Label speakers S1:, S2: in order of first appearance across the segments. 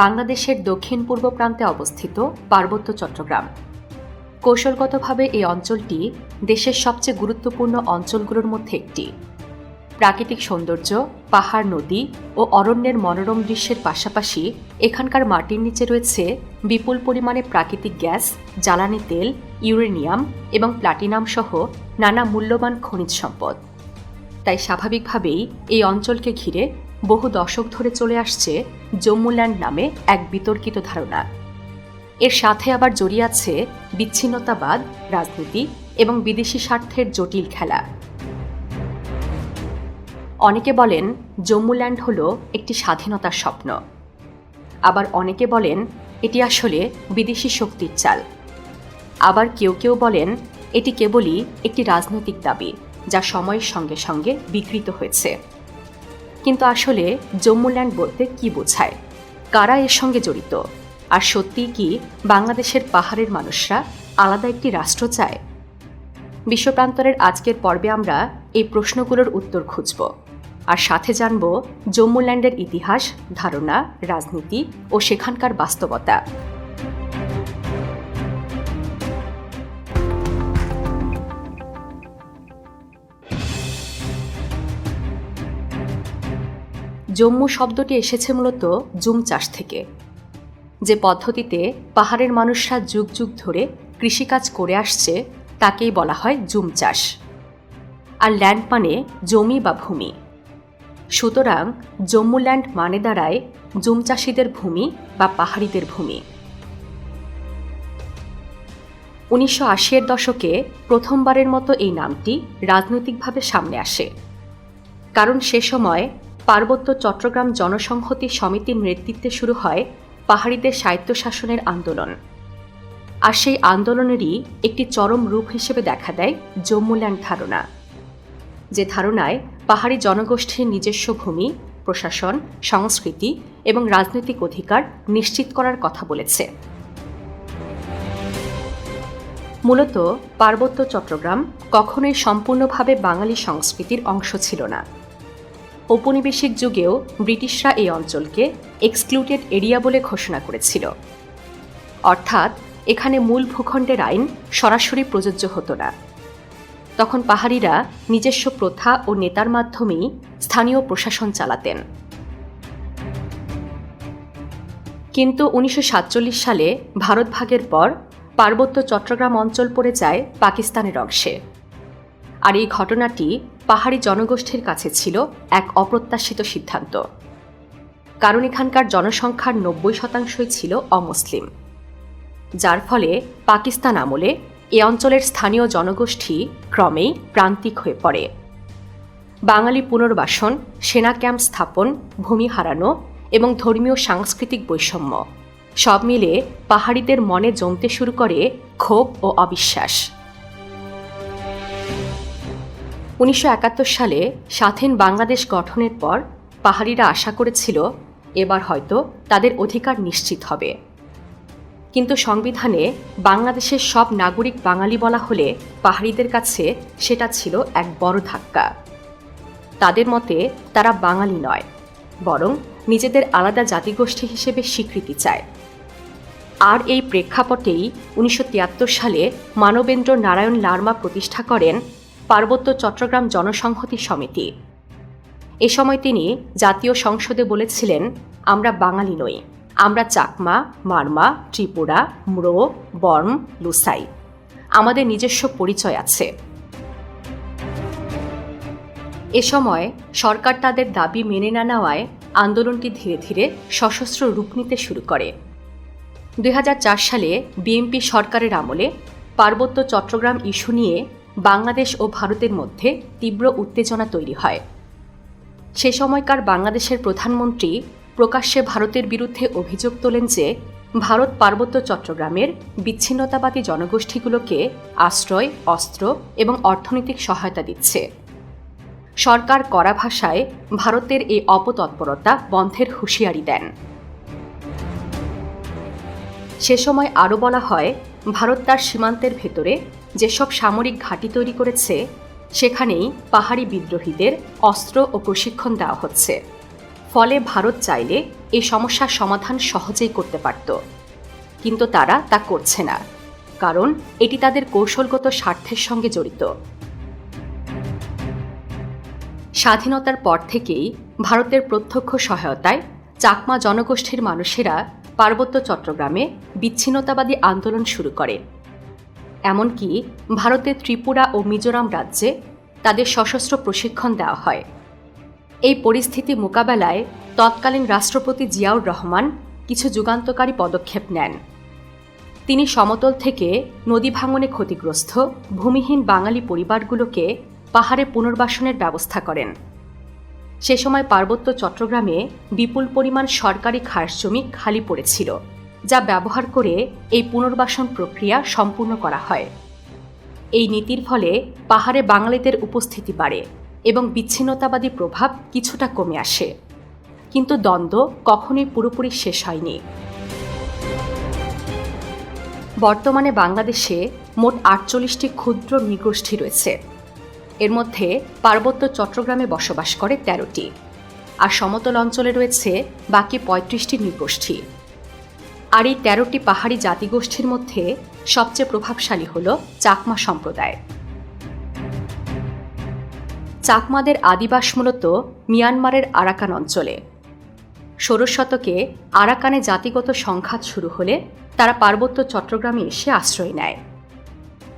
S1: বাংলাদেশের দক্ষিণ পূর্ব প্রান্তে অবস্থিত পার্বত্য চট্টগ্রাম। কৌশলগতভাবে এই অঞ্চলটি দেশের সবচেয়ে গুরুত্বপূর্ণ অঞ্চলগুলোর মধ্যে একটি। প্রাকৃতিক সৌন্দর্য, পাহাড়, নদী ও অরণ্যের মনোরম দৃশ্যের পাশাপাশি এখানকার মাটির নিচে রয়েছে বিপুল পরিমাণে প্রাকৃতিক গ্যাস, জ্বালানি তেল, ইউরেনিয়াম এবং প্লাটিনাম সহ নানা মূল্যবান খনিজ সম্পদ। তাই স্বাভাবিকভাবেই এই অঞ্চলকে ঘিরে বহু দশক ধরে চলে আসছে জম্মুল্যান্ড নামে এক বিতর্কিত ধারণা। এর সাথে আবার জড়িয়ে আছে বিচ্ছিন্নতাবাদ, রাজনীতি এবং বিদেশি স্বার্থের জটিল খেলা। অনেকে বলেন জম্মুল্যান্ড হল একটি স্বাধীনতার স্বপ্ন। আবার অনেকে বলেন এটি আসলে বিদেশি শক্তির চাল। আবার কেউ কেউ বলেন এটি কেবলই একটি রাজনৈতিক দাবি, যা সময়ের সঙ্গে সঙ্গে বিকৃত হয়েছে। কিন্তু আসলে জম্মুল্যান্ড বলতে কি বোঝায়? কারা এর সঙ্গে জড়িত? আর সত্যিই কি বাংলাদেশের পাহাড়ের মানুষরা আলাদা একটি রাষ্ট্র চায়? বিশ্বপ্রান্তরের আজকের পর্বে আমরা এই প্রশ্নগুলোর উত্তর খুঁজব। আর সাথে জানব জম্মুল্যান্ডের ইতিহাস, ধারণা, রাজনীতি ও সেখানকার বাস্তবতা। জম্মু শব্দটি এসেছে মূলত জুম চাষ থেকে। যে পদ্ধতিতে পাহাড়ের মানুষরা যুগ যুগ ধরে কৃষিকাজ করে আসছে, তাকেই বলা হয় জুম চাষ। আর ল্যান্ড মানে জমি বা ভূমি। সুতরাং জম্মু ল্যান্ড মানে দাঁড়ায় জুম চাষিদের ভূমি বা পাহাড়িদের ভূমি। উনিশশো আশির দশকে প্রথমবারের মতো এই নামটি রাজনৈতিকভাবে সামনে আসে। কারণ সে সময় পার্বত্য চট্টগ্রাম জনসংহতি সমিতির নেতৃত্বে শুরু হয় পাহাড়িদের স্বায়ত্তশাসনের আন্দোলন। আর সেই আন্দোলনেরই একটি চরম রূপ হিসেবে দেখা দেয় জম্মুল্যান্ড ধারণা। যে ধারণায় পাহাড়ি জনগোষ্ঠীর নিজস্ব ভূমি, প্রশাসন, সংস্কৃতি এবং রাজনৈতিক অধিকার নিশ্চিত করার কথা বলেছে। মূলত পার্বত্য চট্টগ্রাম কখনোই সম্পূর্ণভাবে বাঙালি সংস্কৃতির অংশ ছিল না। ঔপনিবেশিক যুগেও ব্রিটিশরা এই অঞ্চলকে এক্সক্লুডেড এরিয়া বলে ঘোষণা করেছিল। অর্থাৎ এখানে মূল ভূখণ্ডের আইন সরাসরি প্রযোজ্য হতো না। তখন পাহাড়িরা নিজস্ব প্রথা ও নেতার মাধ্যমেই স্থানীয় প্রশাসন চালাতেন। কিন্তু উনিশশো সাতচল্লিশ সালে ভারত ভাগের পর পার্বত্য চট্টগ্রাম অঞ্চল পড়ে যায় পাকিস্তানের অংশে। আর এই ঘটনাটি পাহাড়ি জনগোষ্ঠীর কাছে ছিল এক অপ্রত্যাশিত সিদ্ধান্ত। কারণ এখানকার জনসংখ্যার নব্বই শতাংশই ছিল অমুসলিম। যার ফলে পাকিস্তান আমলে এ অঞ্চলের স্থানীয় জনগোষ্ঠী ক্রমেই প্রান্তিক হয়ে পড়ে। বাঙালি পুনর্বাসন, সেনা ক্যাম্প স্থাপন, ভূমি হারানো এবং ধর্মীয় সাংস্কৃতিক বৈষম্য সব মিলে পাহাড়িদের মনে জমতে শুরু করে ক্ষোভ ও অবিশ্বাস। উনিশশো একাত্তর সালে স্বাধীন বাংলাদেশ গঠনের পর পাহাড়িরা আশা করেছিল এবার হয়তো তাদের অধিকার নিশ্চিত হবে। কিন্তু সংবিধানে বাংলাদেশের সব নাগরিক বাঙালি বলা হলে পাহাড়িদের কাছে সেটা ছিল এক বড় ধাক্কা। তাদের মতে তারা বাঙালি নয়, বরং নিজেদের আলাদা জাতিগোষ্ঠী হিসেবে স্বীকৃতি চায়। আর এই প্রেক্ষাপটেই উনিশশো তিয়াত্তর সালে মানবেন্দ্র নারায়ণ লার্মা প্রতিষ্ঠা করেন পার্বত্য চট্টগ্রাম জনসংহতি সমিতি। এ সময় তিনি জাতীয় সংসদে বলেছিলেন, আমরা বাঙালি নই। আমরা চাকমা, মারমা, ত্রিপুরা, ম্রো, বর্ম, লুসাই। আমাদের নিজস্ব পরিচয় আছে। এ সময় সরকার তাদের দাবি মেনে না নেওয়ায় আন্দোলনটি ধীরে ধীরে সশস্ত্র রূপ নিতে শুরু করে। দু হাজার চার সালে বিএনপি সরকারের আমলে পার্বত্য চট্টগ্রাম ইস্যু নিয়ে বাংলাদেশ ও ভারতের মধ্যে তীব্র উত্তেজনা তৈরি হয়। সে সময়কার বাংলাদেশের প্রধানমন্ত্রী প্রকাশ্যে ভারতের বিরুদ্ধে অভিযোগ তোলেন যে, ভারত পার্বত্য চট্টগ্রামের বিচ্ছিন্নতাবাদী জনগোষ্ঠীগুলোকে আশ্রয়, অস্ত্র এবং অর্থনৈতিক সহায়তা দিচ্ছে। সরকার কড়া ভাষায় ভারতের এই অপতৎপরতা বন্ধের হুঁশিয়ারি দেন। সে সময় আরও বলা হয়, ভারত তার সীমান্তের ভেতরে যেসব সামরিক ঘাঁটি তৈরি করেছে, সেখানেই পাহাড়ি বিদ্রোহীদের অস্ত্র ও প্রশিক্ষণ দেওয়া হচ্ছে। ফলে ভারত চাইলে এই সমস্যার সমাধান সহজেই করতে পারত। কিন্তু তারা তা করছে না, কারণ এটি তাদের কৌশলগত স্বার্থের সঙ্গে জড়িত। স্বাধীনতার পর থেকেই ভারতের প্রত্যক্ষ সহায়তায় চাকমা জনগোষ্ঠীর মানুষেরা পার্বত্য চট্টগ্রামে বিচ্ছিন্নতাবাদী আন্দোলন শুরু করে। এমনকি ভারতের ত্রিপুরা ও মিজোরাম রাজ্যে তাদের সশস্ত্র প্রশিক্ষণ দেওয়া হয়। এই পরিস্থিতি মোকাবেলায় তৎকালীন রাষ্ট্রপতি জিয়াউর রহমান কিছু যুগান্তকারী পদক্ষেপ নেন। তিনি সমতল থেকে নদী ভাঙনে ক্ষতিগ্রস্ত, ভূমিহীন বাঙালি পরিবারগুলোকে পাহাড়ে পুনর্বাসনের ব্যবস্থা করেন। সে সময় পার্বত্য চট্টগ্রামে বিপুল পরিমাণ সরকারি খাস জমি খালি পড়েছিল। যা ব্যবহার করে এই পুনর্বাসন প্রক্রিয়া সম্পূর্ণ করা হয়। এই নীতির ফলে পাহাড়ে বাঙালিদের উপস্থিতি বাড়ে এবং বিচ্ছিন্নতাবাদী প্রভাব কিছুটা কমে আসে। কিন্তু দ্বন্দ্ব কখনোই পুরোপুরি শেষ হয়নি। বর্তমানে বাংলাদেশে মোট আটচল্লিশটি ক্ষুদ্র নৃগোষ্ঠী রয়েছে। এর মধ্যে পার্বত্য চট্টগ্রামে বসবাস করে তেরোটি। আর সমতল অঞ্চলে রয়েছে বাকি পঁয়ত্রিশটি নৃগোষ্ঠী। আর এই তেরোটি পাহাড়ি জাতিগোষ্ঠীর মধ্যে সবচেয়ে প্রভাবশালী হল চাকমা সম্প্রদায়। চাকমাদের আদিবাস মূলত মিয়ানমারের আরাকান অঞ্চলে। ষোড়শ শতকে আরাকানে জাতিগত সংঘাত শুরু হলে তারা পার্বত্য চট্টগ্রামে এসে আশ্রয় নেয়।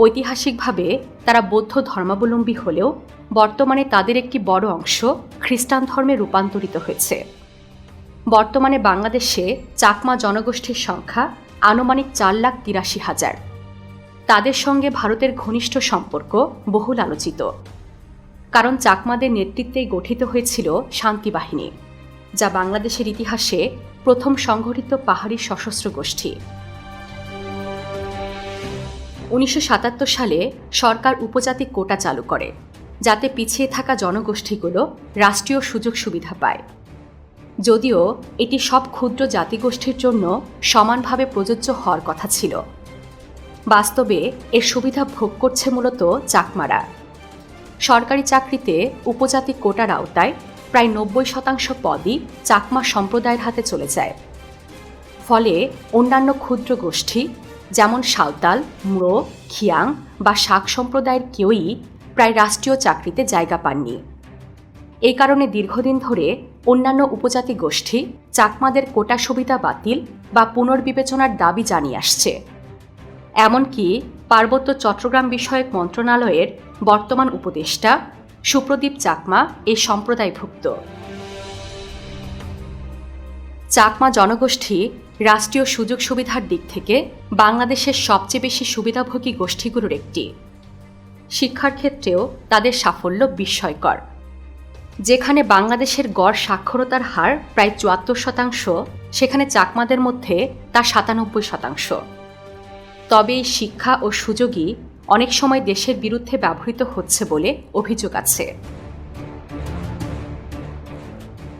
S1: ঐতিহাসিকভাবে তারা বৌদ্ধ ধর্মাবলম্বী হলেও বর্তমানে তাদের একটি বড় অংশ খ্রিস্টান ধর্মে রূপান্তরিত হয়েছে। বর্তমানে বাংলাদেশে চাকমা জনগোষ্ঠীর সংখ্যা আনুমানিক চার লাখ তিরাশি হাজার। তাদের সঙ্গে ভারতের ঘনিষ্ঠ সম্পর্ক বহুল আলোচিত। কারণ চাকমাদের নেতৃত্বেই গঠিত হয়েছিল শান্তি বাহিনী, যা বাংলাদেশের ইতিহাসে প্রথম সংগঠিত পাহাড়ি সশস্ত্র গোষ্ঠী। উনিশশো সাতাত্তর সালে সরকার উপজাতি কোটা চালু করে, যাতে পিছিয়ে থাকা জনগোষ্ঠীগুলো রাষ্ট্রীয় সুযোগ সুবিধা পায়। যদিও এটি সব ক্ষুদ্র জাতিগোষ্ঠীর জন্য সমানভাবে প্রযোজ্য হওয়ার কথা ছিল। বাস্তবে এর সুবিধা ভোগ করছে মূলত চাকমারা। সরকারি চাকরিতে উপজাতি কোটার আওতায় প্রায় নব্বই শতাংশ পদই চাকমা সম্প্রদায়ের হাতে চলে যায়। ফলে অন্যান্য ক্ষুদ্র গোষ্ঠী যেমন সাঁওতাল, মুড়ো, খিয়াং বা শাক সম্প্রদায়ের কেউই প্রায় রাষ্ট্রীয় চাকরিতে জায়গা পাননি। এই কারণে দীর্ঘদিন ধরে অন্যান্য উপজাতি গোষ্ঠী চাকমাদের কোটা সুবিধা বাতিল বা পুনর্বিবেচনার দাবি জানিয়ে আসছে। এমনকি পার্বত্য চট্টগ্রাম বিষয়ক মন্ত্রণালয়ের বর্তমান উপদেষ্টা সুপ্রদীপ চাকমা এই সম্প্রদায়ভুক্ত। চাকমা জনগোষ্ঠী রাষ্ট্রীয় সুযোগ সুবিধার দিক থেকে বাংলাদেশের সবচেয়ে বেশি সুবিধাভোগী গোষ্ঠীগুলোর একটি। শিক্ষার ক্ষেত্রেও তাদের সাফল্য বিস্ময়কর। যেখানে বাংলাদেশের গড় সাক্ষরতার হার প্রায় চুয়াত্তর শতাংশ, সেখানে চাকমাদের মধ্যে তা সাতানব্বই শতাংশ। তবে এই শিক্ষা ও সুযোগই অনেক সময় দেশের বিরুদ্ধে ব্যবহৃত হচ্ছে বলে অভিযোগ আছে।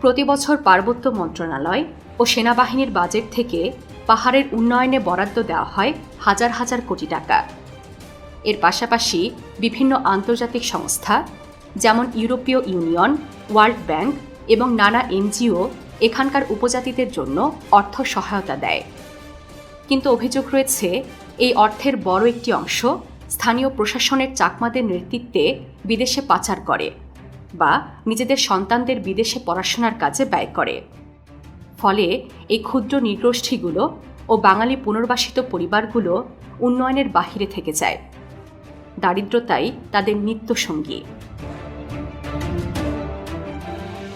S1: প্রতি বছর পার্বত্য মন্ত্রণালয় ও সেনাবাহিনীর বাজেট থেকে পাহাড়ের উন্নয়নে বরাদ্দ দেওয়া হয় হাজার হাজার কোটি টাকা। এর পাশাপাশি বিভিন্ন আন্তর্জাতিক সংস্থা যেমন ইউরোপীয় ইউনিয়ন, ওয়ার্ল্ড ব্যাংক এবং নানা এনজিও এখানকার উপজাতিদের জন্য অর্থ সহায়তা দেয়। কিন্তু অভিযোগ রয়েছে, এই অর্থের বড় একটি অংশ স্থানীয় প্রশাসনের চাকমাদের নেতৃত্বে বিদেশে পাচার করে বা নিজেদের সন্তানদের বিদেশে পড়াশোনার কাজে ব্যয় করে। ফলে এই ক্ষুদ্র নৃগোষ্ঠীগুলো ও বাঙালি পুনর্বাসিত পরিবারগুলো উন্নয়নের বাহিরে থেকে যায়। দারিদ্রতাই তাদের নিত্যসঙ্গী।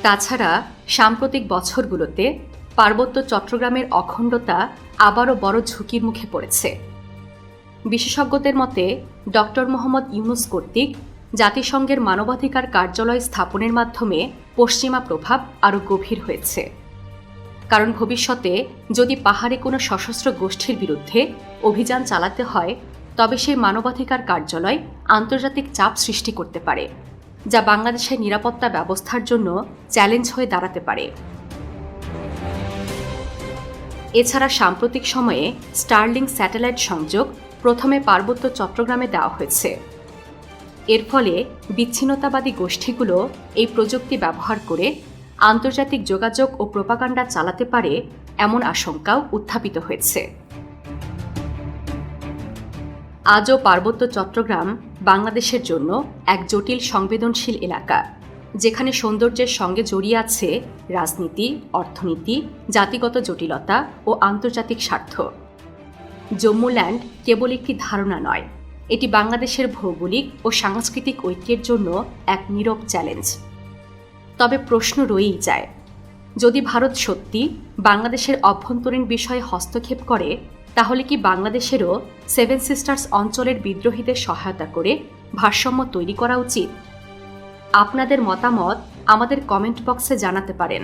S1: তাছাড়া সাম্প্রতিক বছরগুলোতে পার্বত্য চট্টগ্রামের অখণ্ডতা আবারও বড় ঝুঁকির মুখে পড়েছে। বিশেষজ্ঞদের মতে, ডক্টর মোহাম্মদ ইউনুস কর্তৃক জাতিসংঘের মানবাধিকার কার্যালয় স্থাপনের মাধ্যমে পশ্চিমা প্রভাব আরও গভীর হয়েছে। কারণ ভবিষ্যতে যদি পাহাড়ে কোনো সশস্ত্র গোষ্ঠীর বিরুদ্ধে অভিযান চালাতে হয়, তবে সেই মানবাধিকার কার্যালয় আন্তর্জাতিক চাপ সৃষ্টি করতে পারে। যা বাংলাদেশের নিরাপত্তা ব্যবস্থার জন্য চ্যালেঞ্জ হয়ে দাঁড়াতে পারে। এছাড়া সাম্প্রতিক সময়ে স্টার্লিং স্যাটেলাইট সংযোগ প্রথমে পার্বত্য চট্টগ্রামে দেওয়া হয়েছে। এর ফলে বিচ্ছিন্নতাবাদী গোষ্ঠীগুলো এই প্রযুক্তি ব্যবহার করে আন্তর্জাতিক যোগাযোগ ও প্রোপাগান্ডা চালাতে পারে এমন আশঙ্কাও উত্থাপিত হয়েছে। আজও পার্বত্য চট্টগ্রাম বাংলাদেশের জন্য এক জটিল সংবেদনশীল এলাকা, যেখানে সৌন্দর্যের সঙ্গে জড়িয়ে আছে রাজনীতি, অর্থনীতি, জাতিগত জটিলতা ও আন্তর্জাতিক স্বার্থ। জম্মুল্যান্ড কেবল একটি ধারণা নয়, এটি বাংলাদেশের ভৌগোলিক ও সাংস্কৃতিক ঐক্যের জন্য এক নীরব চ্যালেঞ্জ। তবে প্রশ্ন রয়েই যায়, যদি ভারত সত্যি বাংলাদেশের অভ্যন্তরীণ বিষয়ে হস্তক্ষেপ করে তাহলে কি বাংলাদেশেরও সেভেন সিস্টার্স অঞ্চলের বিদ্রোহীদের সহায়তা করে ভারসাম্য তৈরি করা উচিত? আপনাদের মতামত আমাদের কমেন্ট বক্সে জানাতে পারেন।